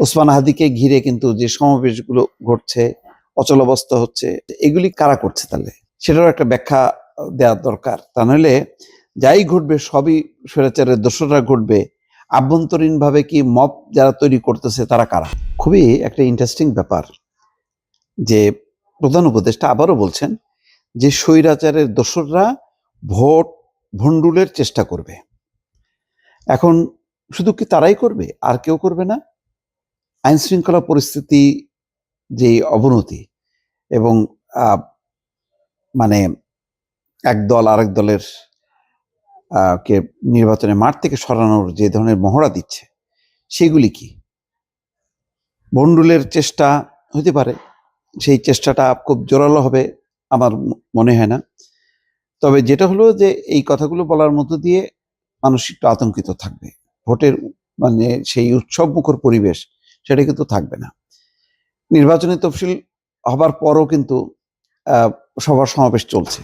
ওসমান হাদিকে ঘিরে কিন্তু যে সমাবেশগুলো ঘটছে অচলাবস্থা হচ্ছে, এগুলি কারা করছে তাহলে? সেটারও একটা ব্যাখ্যা দেওয়া দরকার। তা নইলে যাই ঘটবে, সবই স্বৈরাচারের দোষরা ঘটবে। আভ্যন্তরীণ ভাবে কি মব যারা তৈরি করতেছে, তারা কারা? খুবই একটা ইন্টারেস্টিং ব্যাপার যে প্রধান উপদেষ্টা আবারও বলছেন যে স্বৈরাচারের দোসররা ভোট ভণ্ডুলের চেষ্টা করবে। এখন শুধু কি তারাই করবে? আর কেউ করবে না? আইন শৃঙ্খলা পরিস্থিতি যে অবনতি এবং মানে এক দল আরেক দলের কে নির্বাচনে মাঠ থেকে সরানোর যে ধরনের মহড়া দিচ্ছে, সেগুলি কি? বন্ডুলের চেষ্টা হতে পারে, সেই চেষ্টাটা খুব জোরালো হবে আমার মনে হয় না। তবে যেটা হলো যে এই কথাগুলো বলার মধ্য দিয়ে মানুষ একটু আতঙ্কিত থাকবে। ভোটের মানে সেই উৎসব মুখর পরিবেশ সেটা কিন্তু থাকবে না। নির্বাচনী তফসিল হবার পরও কিন্তু সভা সমাবেশ চলছে।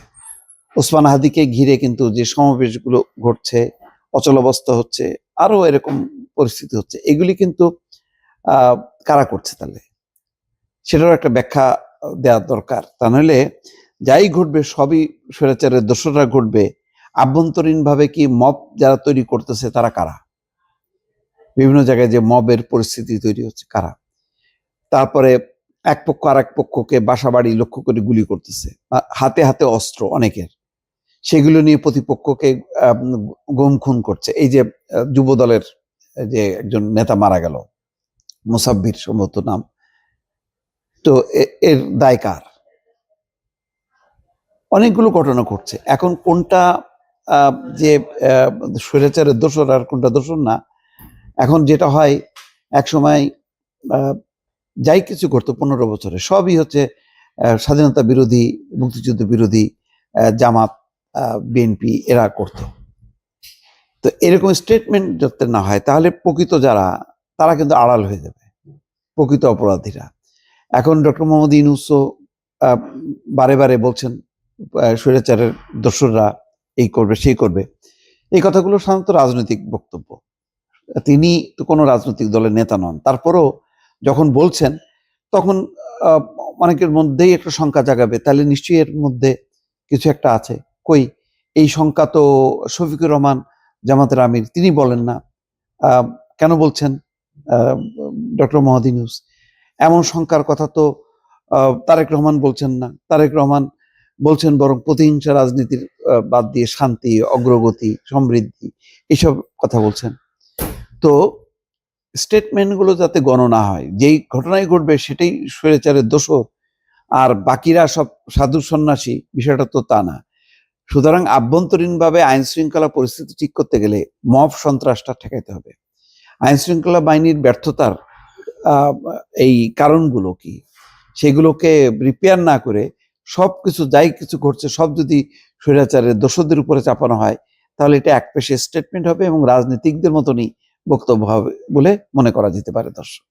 ওসমান হাদিকে ঘিরে কিন্তু যে সমাবেশগুলো ঘটছে অচলাবস্থা হচ্ছে আরও এরকম পরিস্থিতি হচ্ছে, এগুলি কিন্তু কারা করছে তাহলে? সেটারও একটা ব্যাখ্যা দেওয়া দরকার। তা নইলে যাই ঘটবে, সবই স্বৈরাচারের দোষরা ঘটবে। আভ্যন্তরীণভাবে কি মব যারা তৈরি করতেছে তারা কারা? বিভিন্ন জায়গায় যে মবের পরিস্থিতি তৈরি হচ্ছে, কারা? তারপরে এক পক্ষ আর এক পক্ষকে বাসা বাড়ি লক্ষ্য করে গুলি করতেছে। হাতে হাতে অস্ত্র অনেকের। সেগুলো নিয়ে প্রতিপক্ষকে গুম খুন করছে। এই যে যুব দলের যে একজন নেতা মারা গেল, মুসাব্বির সম্ভবত নাম। তো এর দায় কার? অনেকগুলো ঘটনা ঘটছে। এখন কোনটা যে স্বৈরাচারের দোষর আর কোনটা দোষর না এখন যেটা হয়, এক সময় যাই কিছু করতো পনেরো বছরে, সবই হচ্ছে স্বাধীনতা বিরোধী, মুক্তিযুদ্ধ বিরোধী জামাত বিএনপি এরা করতো। তো এরকম স্টেটমেন্ট যাতে না হয়, তাহলে প্রকৃত যারা, তারা কিন্তু আড়াল হয়ে যাবে, প্রকৃত অপরাধীরা। এখন ডক্টর মোহাম্মদ ইউনুসও বারে বারে বলছেন স্বৈরাচারের দোসররা এই করবে, সেই করবে। এই কথাগুলো সাধারণত রাজনৈতিক বক্তব্য। তিনি তো কোনো রাজনৈতিক দলের নেতা নন। তারপরও যখন বলছেন, তখন অনেকের মধ্যেই একটা শঙ্কা জাগাবে। তাহলে নিশ্চয়ই এর মধ্যে কিছু একটা আছে। কই, এই শঙ্কা তো শফিকুর রহমান, জামাতের আমির, তিনি বলেন না। কেন বলছেন? ডক্টর মোহাম্মদ ইউনুস এমন শঙ্কার কথা তো তারেক রহমান বলছেন না। তারেক রহমান বলছেন বরং প্রতিহিংসা রাজনীতির বাদ দিয়ে শান্তি, অগ্রগতি, সমৃদ্ধি এইসব কথা বলছেন। তো স্টেটমেন্টগুলো যাতে গণনা হয়, যেই ঘটনাই ঘটবে সেটাই স্বৈরাচারের দোষর। আর বাকিরা সব সাধু সন্ন্যাসী, বিষয়টা তো তা না। সুতরাং আভ্যন্তরীণভাবে আইন শৃঙ্খলা পরিস্থিতি ঠিক করতে গেলে মব সন্ত্রাসটা ঠেকাইতে হবে। আইন শৃঙ্খলা বাহিনীর ব্যর্থতার এই কারণগুলো কি? সেগুলোকে রিপেয়ার না করে সব কিছু যাই কিছু ঘটছে, সব যদি স্বৈরাচারের দোষদের উপরে চাপানো হয়, তাহলে এটা এক পেশে স্টেটমেন্ট হবে এবং রাজনীতিকদের মতনই বক্তব্য হবে বলে মনে করা যেতে পারে দর্শক।